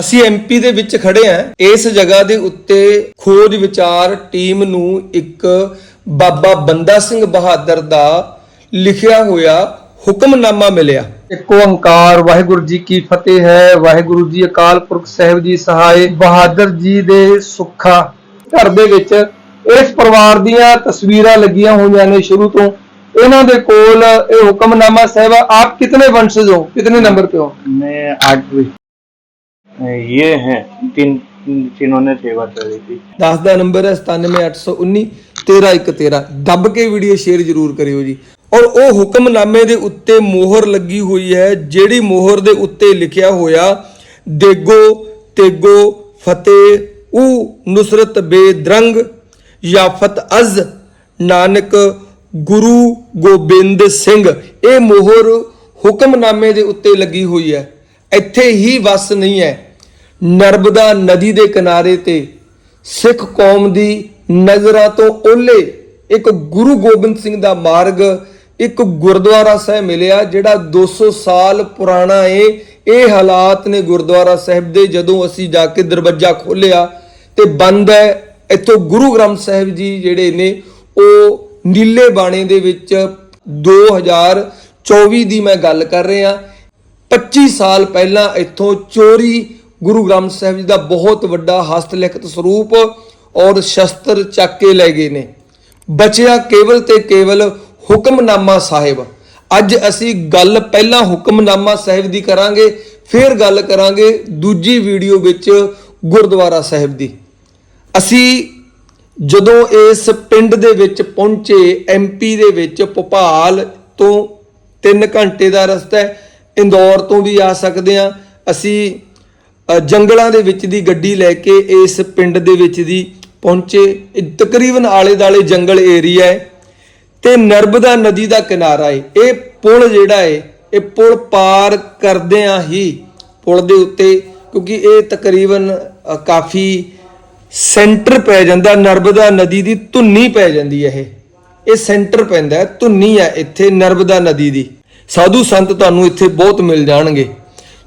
ਅਸੀਂ ਐਮਪੀ ਦੇ ਵਿੱਚ ਖੜੇ ਆ ਇਸ ਜਗ੍ਹਾ ਦੇ ਉੱਤੇ ਖੋਜ ਵਿਚਾਰ ਟੀਮ ਨੂੰ ਇੱਕ ਬਾਬਾ ਬੰਦਾ ਸਿੰਘ ਬਹਾਦਰ ਦਾ ਲਿਖਿਆ ਹੋਇਆ ਹੁਕਮਨਾਮਾ ਮਿਲਿਆ। ਇੱਕ ਓੰਕਾਰ ਵਾਹਿਗੁਰੂ ਜੀ ਕੀ ਫਤਿਹ ਹੈ। ਵਾਹਿਗੁਰੂ ਜੀ ਅਕਾਲ ਪੁਰਖ ਸਾਹਿਬ ਜੀ ਸਹਾਇ ਬਹਾਦਰ ਜੀ ਦੇ ਸੁੱਖਾ। ਘਰ ਦੇ ਵਿੱਚ ਇਸ ਪਰਿਵਾਰ ਦੀਆਂ ਤਸਵੀਰਾਂ ਲੱਗੀਆਂ ਹੋਈਆਂ ਨੇ ਸ਼ੁਰੂ ਤੋਂ। ਇਹਨਾਂ ਦੇ ਕੋਲ ਇਹ ਹੁਕਮਨਾਮਾ ਸਾਹਿਬ ਆਪ ਕਿਤਨੇ ਵੰਸ਼ਜ ਹੋ? ਕਿਤਨੇ ਨੰਬਰ ਤੇ ਹੋ? ਮੈਂ 8ਵੀਂ ये हैं तीन जिन्होंने सेवा करी थी 10 ਦਾ ਨੰਬਰ ਹੈ 97819 1313 ਦੱਬ ਕੇ ਵੀਡੀਓ ਸ਼ੇਅਰ ਜ਼ਰੂਰ ਕਰਿਓ ਜੀ ਔਰ ਉਹ ਹੁਕਮਨਾਮੇ ਦੇ ਉੱਤੇ ਮੋਹਰ ਲੱਗੀ ਹੋਈ ਹੈ ਜਿਹੜੀ ਮੋਹਰ ਦੇ ਉੱਤੇ ਲਿਖਿਆ ਹੋਇਆ ਦੇਗੋ ਤੇਗੋ ਫਤਿਹ ਉਹ ਨੁਸਰਤ ਬੇਦਰੰਗ ਯਾਫਤ ਅਜ਼ ਨਾਨਕ ਗੁਰੂ ਗੋਬਿੰਦ ਸਿੰਘ ਇਹ ਮੋਹਰ ਹੁਕਮਨਾਮੇ ਦੇ ਉੱਤੇ ਲੱਗੀ ਹੋਈ ਹੈ ਇੱਥੇ ਹੀ ਵਸ ਨਹੀਂ ਹੈ ਨਰਮਦਾ ਨਦੀ ਦੇ ਕਿਨਾਰੇ ਤੇ ਸਿੱਖ ਕੌਮ ਦੀ ਨਜ਼ਰਾਂ ਤੋਂ ਓਲੇ ਇੱਕ ਗੁਰੂ ਗੋਬਿੰਦ ਸਿੰਘ ਦਾ ਮਾਰਗ, ਇੱਕ ਗੁਰਦੁਆਰਾ ਸਾਹਿਬ ਮਿਲਿਆ ਜਿਹੜਾ 200 ਸਾਲ ਪੁਰਾਣਾ ਏ। ਇਹ ਹਾਲਾਤ ਨੇ ਗੁਰਦੁਆਰਾ ਸਾਹਿਬ ਦੇ, ਜਦੋਂ ਅਸੀਂ ਜਾ ਕੇ ਦਰਵਾਜ਼ਾ ਖੋਲ੍ਹਿਆ ਤੇ ਬੰਦ ਹੈ, ਇੱਥੋਂ ਗੁਰੂ ਗ੍ਰੰਥ ਸਾਹਿਬ ਜੀ ਜਿਹੜੇ ਨੇ, ਉਹ ਨੀਲੇ ਬਾਣੇ ਦੇ ਵਿੱਚ 2024 ਦੀ ਮੈਂ ਗੱਲ ਕਰ ਰਿਹਾ। 25 ਸਾਲ ਪਹਿਲਾਂ ਇੱਥੋਂ ਚੋਰੀ ਗੁਰੂ ਗ੍ਰੰਥ ਸਾਹਿਬ ਜੀ ਦਾ ਬਹੁਤ ਵੱਡਾ ਹਸਤ ਲਿਖਤ ਸਰੂਪ ਔਰ ਸ਼ਸਤਰ ਚੱਕ ਕੇ ਲੈ ਗਏ ਨੇ। ਬਚਿਆ ਕੇਵਲ ਤੇ ਕੇਵਲ ਹੁਕਮਨਾਮਾ ਸਾਹਿਬ। ਅੱਜ ਅਸੀਂ ਗੱਲ ਪਹਿਲਾਂ ਹੁਕਮਨਾਮਾ ਸਾਹਿਬ ਦੀ ਕਰਾਂਗੇ, ਫਿਰ ਗੱਲ ਕਰਾਂਗੇ ਦੂਜੀ ਵੀਡੀਓ ਵਿੱਚ ਗੁਰਦੁਆਰਾ ਸਾਹਿਬ ਦੀ। ਅਸੀਂ ਜਦੋਂ ਇਸ ਪਿੰਡ ਦੇ ਵਿੱਚ ਪਹੁੰਚੇ ਐਮਪੀ ਦੇ ਵਿੱਚ ਭੋਪਾਲ ਤੋਂ 3 ਘੰਟੇ ਦਾ ਰਸਤਾ ਹੈ, ਇੰਦੌਰ ਤੋਂ ਵੀ ਆ ਸਕਦੇ ਆ ਅਸੀਂ ਜੰਗਲਾਂ ਦੇ ਵਿੱਚ ਦੀ ਗੱਡੀ ਲੈ ਕੇ ਇਸ ਪਿੰਡ ਦੇ ਵਿੱਚ ਦੀ ਪਹੁੰਚੇ। ਇਹ ਤਕਰੀਬਨ ਆਲੇ ਦਾਲੇ ਜੰਗਲ ਏਰੀਆ ਹੈ ਤੇ ਨਰਮਦਾ ਨਦੀ ਦਾ ਕਿਨਾਰਾ ਹੈ। ਇਹ ਪੁਲ ਜਿਹੜਾ ਹੈ, ਇਹ ਪੁਲ ਪਾਰ ਕਰਦਿਆਂ ਹੀ ਪੁਲ ਦੇ ਉੱਤੇ, ਕਿਉਂਕਿ ਇਹ ਤਕਰੀਬਨ ਕਾਫੀ ਸੈਂਟਰ ਪੈ ਜਾਂਦਾ ਨਰਮਦਾ ਨਦੀ ਦੀ ਧੁੰਨੀ ਪੈ ਜਾਂਦੀ ਹੈ ਇਹ। ਇਹ ਸੈਂਟਰ ਪੈਂਦਾ, ਧੁੰਨੀ ਹੈ ਇੱਥੇ ਨਰਮਦਾ ਨਦੀ ਦੀ। ਸਾਧੂ ਸੰਤ ਤੁਹਾਨੂੰ ਇੱਥੇ ਬਹੁਤ ਮਿਲ ਜਾਣਗੇ।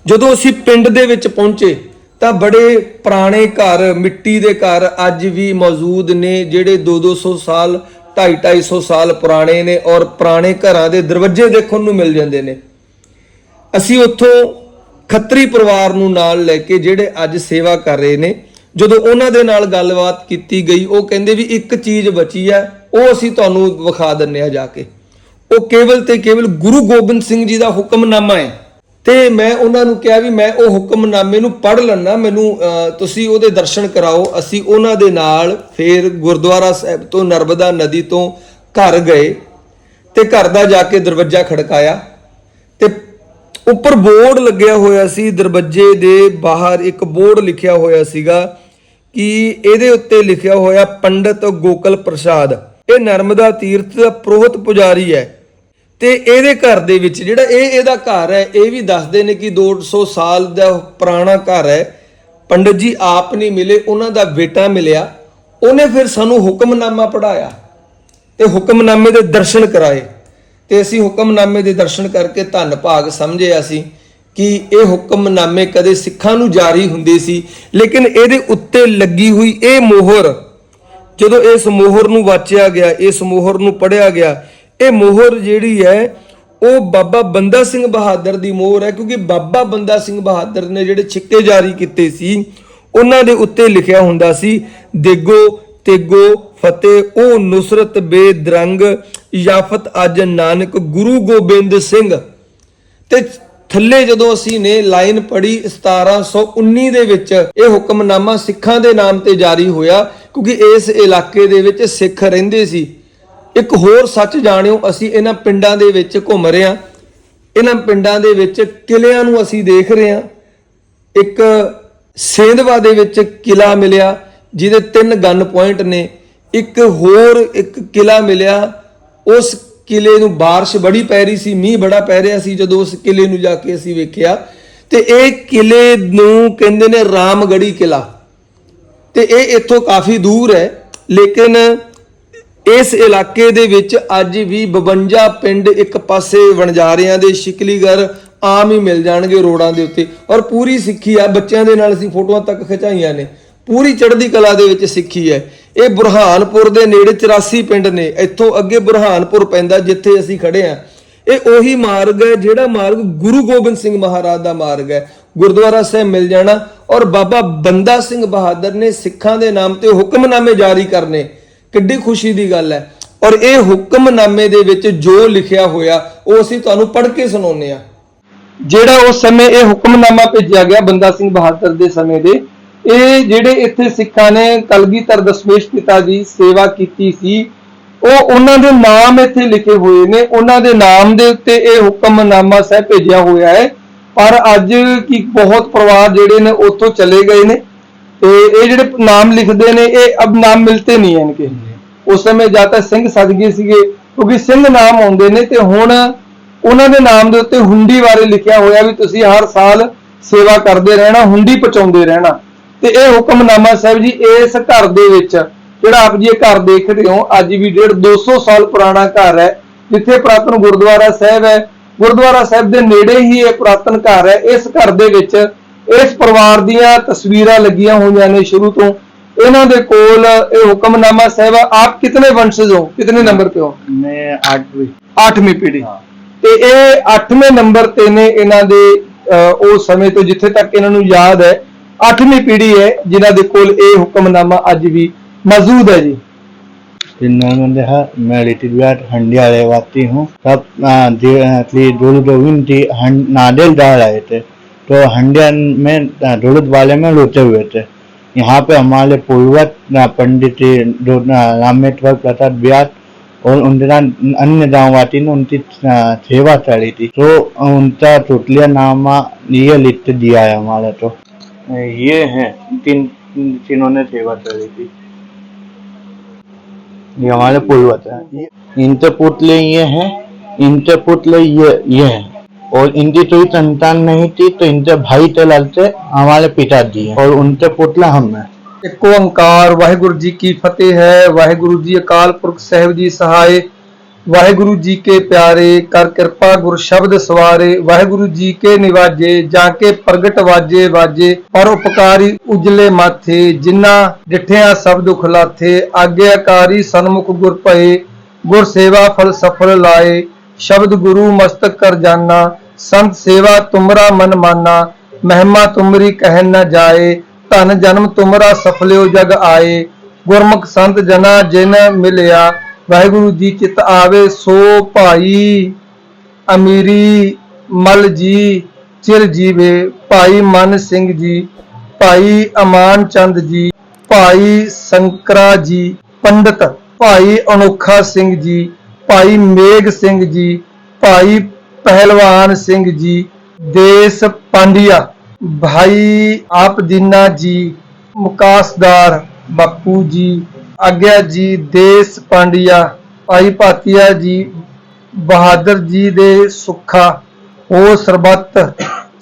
ਜਦੋਂ ਅਸੀਂ ਪਿੰਡ ਦੇ ਵਿੱਚ ਪਹੁੰਚੇ, ਤਾਂ ਬੜੇ ਪੁਰਾਣੇ ਘਰ, ਮਿੱਟੀ ਦੇ ਘਰ ਅੱਜ ਵੀ ਮੌਜੂਦ ਨੇ, ਜਿਹੜੇ 2-200 ਸਾਲ 250-250 ਸਾਲ ਪੁਰਾਣੇ ਨੇ ਔਰ ਪੁਰਾਣੇ ਘਰਾਂ ਦੇ ਦਰਵਾਜ਼ੇ ਦੇਖਣ ਨੂੰ ਮਿਲ ਜਾਂਦੇ ਨੇ। ਅਸੀਂ ਉੱਥੋਂ ਖੱਤਰੀ ਪਰਿਵਾਰ ਨੂੰ ਨਾਲ ਲੈ ਕੇ ਜਿਹੜੇ ਅੱਜ ਸੇਵਾ ਕਰ ਰਹੇ ਨੇ, ਜਦੋਂ ਉਹਨਾਂ ਦੇ ਨਾਲ ਗੱਲਬਾਤ ਕੀਤੀ ਗਈ, ਉਹ ਕਹਿੰਦੇ ਵੀ ਇੱਕ ਚੀਜ਼ ਬਚੀ ਹੈ, ਉਹ ਅਸੀਂ ਤੁਹਾਨੂੰ ਵਿਖਾ ਦਿੰਨੇ ਆ ਜਾ ਕੇ। ਉਹ ਕੇਵਲ ਤੇ ਕੇਵਲ ਗੁਰੂ ਗੋਬਿੰਦ ਸਿੰਘ ਜੀ ਦਾ ਹੁਕਮਨਾਮਾ ਹੈ। ਤੇ ਮੈਂ ਉਹਨਾਂ ਨੂੰ ਕਿਹਾ ਵੀ ਮੈਂ ਉਹ ਹੁਕਮਨਾਮੇ ਨੂੰ ਪੜ੍ਹ ਲੈਣਾ ਮੈਨੂੰ ਤੁਸੀਂ ਉਹਦੇ ਦਰਸ਼ਨ ਕਰਾਓ। ਅਸੀਂ ਉਹਨਾਂ ਦੇ ਨਾਲ ਫਿਰ ਗੁਰਦੁਆਰਾ ਸਾਹਿਬ ਤੋਂ, ਨਰਮਦਾ ਨਦੀ ਤੋਂ ਘਰ ਗਏ ਤੇ ਘਰ ਦਾ ਜਾ ਕੇ ਦਰਵਾਜ਼ਾ ਖੜਕਾਇਆ ਤੇ ਉੱਪਰ ਬੋਰਡ ਲੱਗਿਆ ਹੋਇਆ ਸੀ, ਦਰਵਾਜ਼ੇ ਦੇ ਬਾਹਰ ਇੱਕ ਬੋਰਡ ਲਿਖਿਆ ਹੋਇਆ ਸੀਗਾ ਕਿ ਇਹਦੇ ਉੱਤੇ ਲਿਖਿਆ ਹੋਇਆ, ਪੰਡਤ ਗੋਕਲ ਪ੍ਰਸਾਦ। ਇਹ ਨਰਮਦਾ ਤੀਰਥ ਦਾ ਪ੍ਰੋਹਤ ਪੁਜਾਰੀ ਹੈ। ਤੇ ਇਹਦੇ ਘਰ ਦੇ ਵਿੱਚ ਜਿਹੜਾ ਇਹ ਇਹਦਾ ਘਰ ਹੈ, ਇਹ ਵੀ ਦੱਸਦੇ ਨੇ ਕਿ 200 ਸਾਲ ਦਾ ਪੁਰਾਣਾ ਘਰ ਹੈ। ਪੰਡਤ ਜੀ ਆਪ ਨਹੀਂ ਮਿਲੇ, ਉਹਨਾਂ ਦਾ ਬੇਟਾ ਮਿਲਿਆ। ਉਹਨੇ ਫਿਰ ਸਾਨੂੰ ਹੁਕਮਨਾਮਾ ਪੜਾਇਆ ਤੇ ਹੁਕਮਨਾਮੇ ਦੇ ਦਰਸ਼ਨ ਕਰਾਏ। ਤੇ ਅਸੀਂ ਹੁਕਮਨਾਮੇ ਦੇ ਦਰਸ਼ਨ ਕਰਕੇ ਧੰਨ ਭਾਗ ਸਮਝਿਆ ਸੀ ਕਿ ਇਹ ਹੁਕਮਨਾਮੇ ਕਦੇ ਸਿੱਖਾਂ ਨੂੰ ਜਾਰੀ ਹੁੰਦੇ ਸੀ, ਲੇਕਿਨ ਇਹਦੇ ਉੱਤੇ ਲੱਗੀ ਹੋਈ ਇਹ ਮੋਹਰ, ਜਦੋਂ ਇਸ ਮੋਹਰ ਨੂੰ ਵਾਚਿਆ ਗਿਆ, ਇਸ ਮੋਹਰ ਨੂੰ ਪੜਿਆ ਗਿਆ ਇਹ ਮੋਹਰ ਜਿਹੜੀ ਹੈ, ਉਹ ਬਾਬਾ ਬੰਦਾ ਸਿੰਘ ਬਹਾਦਰ ਦੀ ਮੋਹਰ ਹੈ, ਕਿਉਂਕਿ ਬਾਬਾ ਬੰਦਾ ਸਿੰਘ ਬਹਾਦਰ ਨੇ ਜਿਹੜੇ ਛਿੱਕੇ ਜਾਰੀ ਕੀਤੇ ਸੀ, ਉਹਨਾਂ ਦੇ ਉੱਤੇ ਲਿਖਿਆ ਹੁੰਦਾ ਸੀ ਦੇਗੋ ਤੇਗੋ ਫਤਿਹ, ਉਹ ਨੁਸਰਤ ਬੇਦਰੰਗ ਯਾਫਤ ਅਜ ਨਾਨਕ ਗੁਰੂ ਗੋਬਿੰਦ ਸਿੰਘ। ਤੇ ਥੱਲੇ ਜਦੋਂ ਅਸੀਂ ਨੇ ਲਾਈਨ ਪੜੀ 1719 ਦੇ ਵਿੱਚ, ਇਹ ਹੁਕਮਨਾਮਾ ਸਿੱਖਾਂ ਦੇ ਨਾਮ ਤੇ ਜਾਰੀ ਹੋਇਆ, ਕਿਉਂਕਿ ਇਸ ਇਲਾਕੇ ਦੇ ਵਿੱਚ ਸਿੱਖ ਰਹਿੰਦੇ ਸੀ। ਇੱਕ ਹੋਰ ਸੱਚ ਜਾਣਿਓ ਅਸੀਂ ਇਹਨਾਂ ਪਿੰਡਾਂ ਦੇ ਵਿੱਚ ਘੁੰਮ ਰਹੇ ਹਾਂ ਇਹਨਾਂ ਪਿੰਡਾਂ ਦੇ ਵਿੱਚ ਕਿਲਿਆਂ ਨੂੰ ਅਸੀਂ ਦੇਖ ਰਹੇ ਹਾਂ ਇੱਕ ਸੇਂਧਵਾ ਦੇ ਵਿੱਚ ਕਿਲਾ ਮਿਲਿਆ ਜਿਹਦੇ ਤਿੰਨ ਗਨ ਪੁਆਇੰਟ ਨੇ ਇੱਕ ਹੋਰ ਇੱਕ ਕਿਲਾ ਮਿਲਿਆ ਉਸ ਕਿਲੇ ਨੂੰ بارش ਬੜੀ ਪੈ ਰਹੀ ਸੀ ਮੀਂਹ ਬੜਾ ਪੈ ਰਿਹਾ ਸੀ ਜਦੋਂ ਉਸ ਕਿਲੇ ਨੂੰ ਜਾ ਕੇ ਅਸੀਂ ਵੇਖਿਆ ਤੇ ਇਹ ਕਿਲੇ ਨੂੰ ਕਹਿੰਦੇ ਨੇ ਰਾਮਗੜੀ ਕਿਲਾ ਤੇ ਇਹ ਇੱਥੋਂ ਕਾਫੀ ਦੂਰ ਹੈ ਲੇਕਿਨ ਇਸ ਇਲਾਕੇ ਦੇ ਵਿੱਚ ਅੱਜ ਵੀ 52 ਪਿੰਡ ਇੱਕ ਪਾਸੇ ਵਣਜਾਰਿਆਂ ਦੇ ਸ਼ਿਕਲੀਗਰ ਆਮ ਹੀ ਮਿਲ ਜਾਣਗੇ ਰੋਡਾਂ ਦੇ ਉੱਤੇ। ਔਰ ਪੂਰੀ ਸਿੱਖੀ ਆ, ਬੱਚਿਆਂ ਦੇ ਨਾਲ ਅਸੀਂ ਫੋਟੋਆਂ ਤੱਕ ਖਿਚਾਈਆਂ ਨੇ। ਪੂਰੀ ਚੜ੍ਹਦੀ ਕਲਾ ਦੇ ਵਿੱਚ ਸਿੱਖੀ ਹੈ। ਇਹ ਬੁਰਹਾਨਪੁਰ ਦੇ ਨੇੜੇ 84 ਪਿੰਡ ਨੇ। ਇੱਥੋਂ ਅੱਗੇ ਬੁਰਹਾਨਪੁਰ ਪੈਂਦਾ ਜਿੱਥੇ ਅਸੀਂ ਖੜੇ ਆ ਇਹ ਉਹੀ ਮਾਰਗ ਹੈ, ਜਿਹੜਾ ਮਾਰਗ ਗੁਰੂ ਗੋਬਿੰਦ ਸਿੰਘ ਮਹਾਰਾਜ ਦਾ ਮਾਰਗ ਹੈ। ਗੁਰਦੁਆਰਾ ਸਾਹਿਬ ਮਿਲ ਜਾਣਾ। ਔਰ ਬਾਬਾ ਬੰਦਾ ਸਿੰਘ ਬਹਾਦਰ ਨੇ ਸਿੱਖਾਂ ਦੇ ਨਾਮ ਤੇ ਹੁਕਮਨਾਮੇ ਜਾਰੀ ਕਰਨੇ। ਕਿੱਡੀ ਖੁਸ਼ੀ ਦੀ ਗੱਲ ਹੈ। ਔਰ ਇਹ ਹੁਕਮਨਾਮੇ ਦੇ ਵਿੱਚ ਜੋ ਲਿਖਿਆ ਹੋਇਆ, ਉਹ ਅਸੀਂ ਤੁਹਾਨੂੰ ਪੜ੍ਹ ਕੇ ਸੁਣਾਉਂਦੇ ਆ ਜਿਹੜਾ ਉਸ ਸਮੇਂ ਇਹ ਹੁਕਮਨਾਮਾ ਭੇਜਿਆ ਗਿਆ ਬੰਦਾ ਸਿੰਘ ਬਹਾਦਰ ਦੇ ਸਮੇਂ ਦੇ, ਇਹ ਜਿਹੜੇ ਇੱਥੇ ਸਿੱਖਾਂ ਨੇ ਕਲਗੀਧਰ ਦਸ਼ਮੇਸ਼ ਪਿਤਾ ਦੀ ਸੇਵਾ ਕੀਤੀ ਸੀ, ਉਹ ਉਹਨਾਂ ਦੇ ਨਾਮ ਇੱਥੇ ਲਿਖੇ ਹੋਏ ਨੇ। ਉਹਨਾਂ ਦੇ ਨਾਮ ਦੇ ਉੱਤੇ ਇਹ ਹੁਕਮਨਾਮਾ ਸਹਿ ਭੇਜਿਆ ਹੋਇਆ ਹੈ। ਪਰ ਅੱਜ ਕੀ ਬਹੁਤ ਪਰਿਵਾਰ ਜਿਹੜੇ ਨੇ ਉੱਥੋਂ ਚਲੇ ਗਏ ਨੇ। ਤੇ ਇਹ ਜਿਹੜੇ ਨਾਮ ਲਿਖਦੇ ਨੇ, ਇਹ ਅਬ ਨਾਮ ਮਿਲਤੇ ਨਹੀਂ ਹੈ ਇਨਕੇ। ਉਸ ਸਮੇਂ ਜਾਂ ਤਾਂ ਸਿੰਘ ਸਜ ਸੀਗੇ, ਕਿਉਂਕਿ ਸਿੰਘ ਨਾਮ ਆਉਂਦੇ ਨੇ ਤੇ ਹੁਣ ਉਹਨਾਂ ਦੇ ਨਾਮ ਦੇ ਉੱਤੇ ਹੁੰਡੀ ਬਾਰੇ ਲਿਖਿਆ ਹੋਇਆ ਵੀ ਤੁਸੀਂ ਹਰ ਸਾਲ ਸੇਵਾ ਕਰਦੇ ਰਹਿਣਾ, ਹੁੰਡੀ ਪਹੁੰਚਾਉਂਦੇ ਰਹਿਣਾ। ਤੇ ਇਹ ਹੁਕਮਨਾਮਾ ਸਾਹਿਬ ਜੀ, ਇਸ ਘਰ ਦੇ ਵਿੱਚ, ਜਿਹੜਾ ਆਪ ਜੀ ਇਹ ਘਰ ਦੇਖਦੇ ਹੋ, ਅੱਜ ਵੀ ਡੇਢ 200 ਸਾਲ ਪੁਰਾਣਾ ਘਰ ਹੈ, ਜਿੱਥੇ ਪੁਰਾਤਨ ਗੁਰਦੁਆਰਾ ਸਾਹਿਬ ਹੈ। ਗੁਰਦੁਆਰਾ ਸਾਹਿਬ ਦੇ ਨੇੜੇ ਹੀ ਇਹ ਪੁਰਾਤਨ ਘਰ ਹੈ। ਇਸ ਘਰ ਦੇ ਵਿੱਚ ਇਸ ਪਰਿਵਾਰ ਦੀਆਂ ਤਸਵੀਰਾਂ ਲੱਗੀਆਂ ਹੋਈਆਂ ਨੇ ਸ਼ੁਰੂ ਤੋਂ ਇਹਨਾਂ ਦੇ ਕੋਲ ਇਹ ਹੁਕਮਨਾਮਾ ਸਾਹਿਬ ਆ। ਆਪ ਕਿਤਨੇ ਵੰਸ਼ਜ ਹੋ ਕਿਤਨੇ ਨੰਬਰ ਤੇ ਹੋ मैं आठवीं 8ਵੀਂ ਪੀੜ੍ਹੀ ਤੇ ਇਹ 8ਵੇਂ ਨੰਬਰ ਤੇ ਨੇ ਇਹਨਾਂ ਦੇ ਅਹ, ਉਸ ਸਮੇਂ ਤੋਂ ਜਿੱਥੇ ਤੱਕ ਇਹਨਾਂ ਨੂੰ ਯਾਦ ਹੈ 8ਵੀਂ ਪੀੜ੍ਹੀ ਹੈ ਜਿਨ੍ਹਾਂ ਦੇ ਕੋਲ ਇਹ ਹੁਕਮਨਾਮਾ ਅੱਜ ਵੀ ਮੌਜੂਦ ਹੈ ਜੀ जिन्होंने देखा मैं रीति विराट हंडिया रहवाती हूँ तब आ, दे- आ, श्री दुर्ग गोविंद जी हं- नारियल डाल रहे थे तो हंडिया में आ, दुर्ग वाले में रोते हुए थे यहाँ पे हमारे पूर्वज आ, पंडित जी दो- आ, रामेश्वर प्रसाद व्यास और उनका अन्य गाँववासी ने उनकी आ, सेवा चली थी तो उनका टोटलिया नामा ये लिख दिया है हमारा तो ये है तीन जिन्होंने सेवा चली थी ये हमारे पूर्वज हैं ये- इनके पुतले ये हैं इनके पुतले ये ये हैं और इनकी तो कोई संतान नहीं थी तो इनके भाई के लालचे हमारे पिता जी और उनके पुतला हम है। एक ओंकार वाहेगुरु जी की फतेह है, वाहेगुरु जी अकाल पुरख साहब जी सहाय। वाहेगुरु जी के प्यारे, कर कृपा गुर शब्द सवारे। वाहेगुरु जी के निवाजे, जाके प्रगट वाजे वाजे। पर उपकारी उजले माथे, जिन्ना डिठिया सब दुख लाथे। आज्ञाकारी सन्मुख गुर पए गुर सेवा फल सफल लाए। शब्द गुरु मस्तक कर जाना। ਸੰਤ ਸੇਵਾ ਤੁਮਰਾ ਮਨ ਮਾਨਾ, ਮਹਿਮਾ ਤੁਮਰੀ ਕਹਿ ਨ ਜਾਏ, ਧਨ ਜਨਮ ਤੁਮਰਾ ਸਫਲਿਓ ਜਗ ਆਏ। ਗੁਰਮੁਖ ਸੰਤ ਜਨਾ ਜਿਨ ਮਿਲਿਆ, ਵਾਹਿਗੁਰੂ ਜੀ ਚਿਤ ਆਵੇ ਸੋ ਭਾਈ। ਅਮੀਰੀ ਮਲ ਜੀ, ਚਿਰ ਜੀਵੇ, ਭਾਈ ਮਨ ਸਿੰਘ ਜੀ, ਭਾਈ ਅਮਾਨ ਚੰਦ ਜੀ, ਭਾਈ ਸ਼ੰਕਰਾ ਜੀ, ਪੰਡਤ ਭਾਈ ਅਨੋਖਾ ਸਿੰਘ ਜੀ, ਭਾਈ ਮੇਘ ਸਿੰਘ ਜੀ, ਭਾਈ ਪਹਿਲਵਾਨ ਸਿੰਘ ਜੀ, ਦੇਸ ਪਾਂਡਿਆ। ਭਾਈ ਆਪ ਦੀਨਾ ਜੀ, ਮੁਕਾਸਦਾਰ ਬਾਪੂ ਜੀ, ਆਗਿਆ ਜੀ, ਦੇਸ ਪਾਂਡਿਆ। ਭਾਈ ਭਾਤੀਆ ਜੀ, ਬਹਾਦਰ ਜੀ ਦੇ ਸੁੱਖਾ। ਹੋ ਸਰਬੱਤ,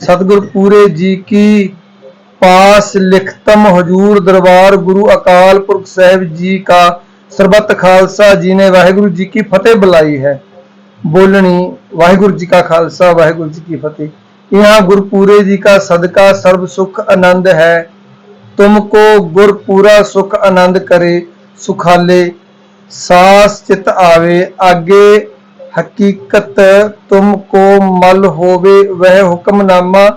ਸਤਿਗੁਰ ਪੂਰੇ ਜੀ ਕੀ ਪਾਸ ਲਿਖਤਮ ਹਜੂਰ ਦਰਬਾਰ ਗੁਰੂ ਅਕਾਲ ਪੁਰਖ ਸਾਹਿਬ ਜੀ ਕਾ। ਸਰਬੱਤ ਖਾਲਸਾ ਜੀ ਨੇ ਵਾਹਿਗੁਰੂ ਜੀ ਕੀ ਫਤਿਹ ਬੁਲਾਈ ਹੈ। ਬੋਲਣੀ, ਵਾਹਿਗੁਰੂ ਜੀ ਕਾ ਖਾਲਸਾ, ਵਾਹਿਗੁਰੂ ਜੀ ਕੀ ਫਤਿਹ। ਇਹਾਂ ਗੁਰਪੂਰੇ ਜੀ ਕਾ ਸਦਕਾ ਸਰਬ ਸੁਖ ਆਨੰਦ ਹੈ। ਤੁਮ ਕੋ ਗੁਰਪੂਰਾ ਸੁਖ ਆਨੰਦ ਕਰੇ, ਸੁਖਾਲੇ, ਸਾਸ ਚਿਤ ਆਵੇ, ਆਗੇ ਹਕੀਕਤ ਤੁਮ ਕੋ ਮਲ ਹੋਵੇ, ਵਹਿ ਹੁਕਮਨਾਮਾ।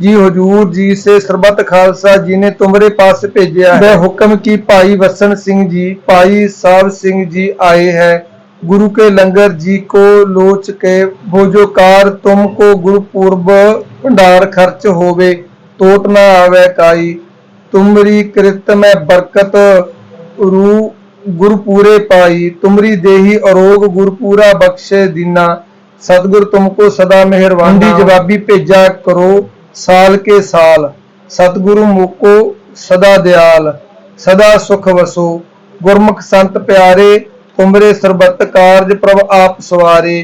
ਜੀ ਹਜੂਰ ਜੀ ਸੇ ਸਰਬਤ ਖਾਲਸਾ ਜੀ ਨੇ ਤੁਮਰੇ ਪਾਸ ਭੇਜਿਆ ਹੈ। ਹੁਕਮ ਕੀ ਭਾਈ ਵਸਨ ਸਿੰਘ ਜੀ, ਭਾਈ ਸਾਹਿਬ ਸਿੰਘ ਜੀ ਆਏ ਹੈ। गुरु के लंगर जी को लोच के भोजोकार तुमको गुरु पूर्व भंडार खर्च होवे टोट न आवे काई तुमरी कृत में बरकत रू गुरु पूरे पाई तुमरी देही अरोग गुरु पूरा बख्शे दीना सतगुर तुमको सदा मेहरबानी जवाबी भेजा करो साल के साल सतगुरु मुको सदा दयाल सदा सुख वसो गुरमुख संत प्यारे तुमरे सरबत कारज प्रभ आप सवारे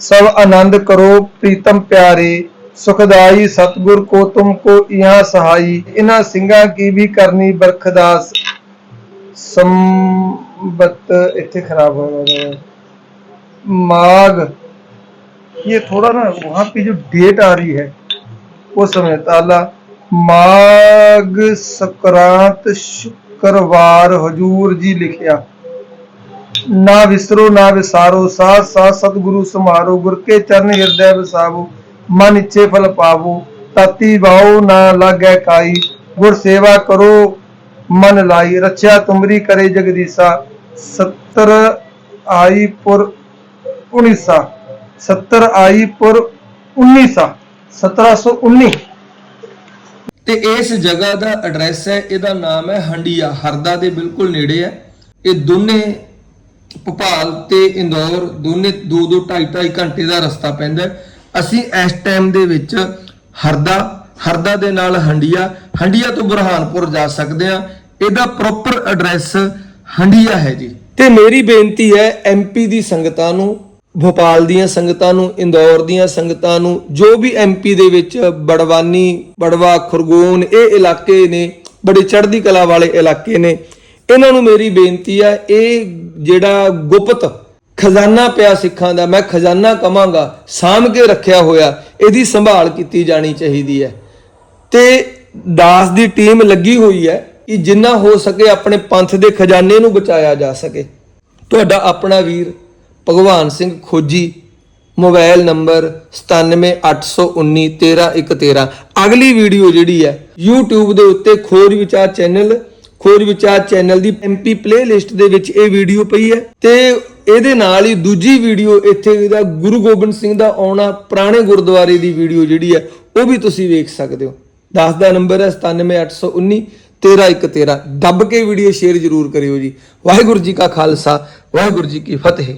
सब आनंद करो प्रीतम प्यारे सुखदाई सतगुर को तुमको यहाँ सहाई इन्ह ਸਿੰਘਾਂ की भी करनी बरखदास ਸੰਬਤ ਇੱਥੇ ਖਰਾਬ ਹੋ ਗਿਆ ਮਾਗ ये थोड़ा ना वहाँ पे जो डेट आ रही है वो समय ताला माघ संक्रांत शुक्रवार हजूर जी लिखिया ਨਾ ਵਿਸਰੋ, ਨਾ ਵਿਸਾਰੋ ਸਾਥ ਸਾਥ ਸਤਿਗੁਰੂ, ਸਮਾਰੋ, ਗੁਰ ਕੇ ਚਰਨ ਹਿਰਦੈ ਵਿਸਾਵੋ, ਮਨ ਇੱਛੇ ਫਲ ਪਾਵੋ ਤਾਤੀ ਭਾਉ ਨਾ ਲਾਗੈ ਕਾਈ ਗੁਰ ਸੇਵਾ ਕਰੋ, ਮਨ ਲਾਈ ਰੱਛਿਆ ਤੁਮਰੀ ਕਰੇ ਜਗਦੀਸਾ 70 ਆਈ ਪੁਰ 19 70 ਆਈ ਪੁਰ 19 1719 ਤੇ ਇਸ ਜਗ੍ਹਾ ਦਾ ਐਡਰੈਸ ਹੈ, ਇਹਦਾ ਨਾਮ ਹੈ ਹੰਡੀਆ, ਹਰਦਾ ਦੇ ਬਿਲਕੁਲ ਨੇੜੇ ਹੈ। ਇਹ ਦੋਨੇ ਭੋਪਾਲ ਤੇ ਇੰਦੌਰ ਦੋਨੇ 2 2 2.5 2.5 ਘੰਟੇ ਦਾ ਰਸਤਾ ਪੈਂਦਾ ਅਸੀਂ ਇਸ ਟਾਈਮ ਦੇ ਵਿੱਚ ਹਰਦਾ ਹਰਦਾ ਦੇ ਨਾਲ ਹੰਡੀਆ ਹੰਡੀਆ ਤੋਂ ਬਰਹਾਨਪੁਰ ਜਾ ਸਕਦੇ ਆ ਇਹਦਾ ਪ੍ਰੋਪਰ ਐਡਰੈਸ ਹੰਡੀਆ ਹੈ ਜੀ। ਤੇ ਮੇਰੀ ਬੇਨਤੀ ਹੈ ਐਮਪੀ ਦੀ ਸੰਗਤਾਂ ਨੂੰ, ਭੋਪਾਲ ਦੀਆਂ ਸੰਗਤਾਂ ਨੂੰ, ਇੰਦੌਰ ਦੀਆਂ ਸੰਗਤਾਂ ਨੂੰ, ਜੋ ਵੀ ਐਮਪੀ ਦੇ ਵਿੱਚ ਬੜਵਾਨੀ, ਬੜਵਾ, ਖੁਰਗੋਨ, ਇਹ ਇਲਾਕੇ ਨੇ, ਬੜੇ ਚੜ੍ਹਦੀ ਕਲਾ ਵਾਲੇ ਇਲਾਕੇ ਨੇ ਇਹਨਾਂ ਨੂੰ ਮੇਰੀ ਬੇਨਤੀ ਆ, ਇਹ ਜਿਹੜਾ ਗੁਪਤ ਖਜ਼ਾਨਾ ਪਿਆ ਸਿੱਖਾਂ ਦਾ, ਮੈਂ ਖਜ਼ਾਨਾ ਕਵਾਂਗਾ ਸਾਂਭ ਕੇ ਰੱਖਿਆ ਹੋਇਆ, ਇਹਦੀ ਸੰਭਾਲ ਕੀਤੀ ਜਾਣੀ ਚਾਹੀਦੀ ਹੈ। ਤੇ ਦਾਸ ਦੀ ਟੀਮ ਲੱਗੀ ਹੋਈ ਹੈ ਕਿ ਜਿੰਨਾ ਹੋ ਸਕੇ ਆਪਣੇ ਪੰਥ ਦੇ ਖਜ਼ਾਨੇ ਨੂੰ ਬਚਾਇਆ ਜਾ ਸਕੇ। ਤੁਹਾਡਾ ਆਪਣਾ ਵੀਰ ਭਗਵਾਨ ਸਿੰਘ ਖੋਜੀ, ਮੋਬਾਈਲ ਨੰਬਰ 9781911313 ਅਗਲੀ ਵੀਡੀਓ ਜਿਹੜੀ ਹੈ, YouTube ਦੇ ਉੱਤੇ ਖੋਜ ਵਿਚਾਰ ਚੈਨਲ ਖੋਜ ਵਿਚਾਰ ਚੈਨਲ ਦੀ MP ਪਲੇਲਿਸਟ ਦੇ ਵਿੱਚ ਇਹ ਵੀਡੀਓ ਪਈ ਹੈ ਤੇ ਇਹਦੇ ਨਾਲ ਹੀ ਦੂਜੀ ਵੀਡੀਓ ਇੱਥੇ ਦਾ ਗੁਰੂ ਗੋਬਿੰਦ ਸਿੰਘ ਦਾ ਆਉਣਾ ਪੁਰਾਣੇ ਗੁਰਦੁਆਰੇ ਦੀ ਵੀਡੀਓ ਜਿਹੜੀ ਹੈ, ਉਹ ਵੀ ਤੁਸੀਂ ਵੇਖ ਸਕਦੇ ਹੋ। 10 ਦਾ ਨੰਬਰ ਹੈ 97819 1313 ਦੱਬ ਕੇ ਵੀਡੀਓ ਸ਼ੇਅਰ ਜ਼ਰੂਰ ਕਰਿਓ ਜੀ। ਵਾਹਿਗੁਰੂ ਜੀ ਕਾ ਖਾਲਸਾ, ਵਾਹਿਗੁਰੂ ਜੀ ਕੀ ਫਤਿਹ।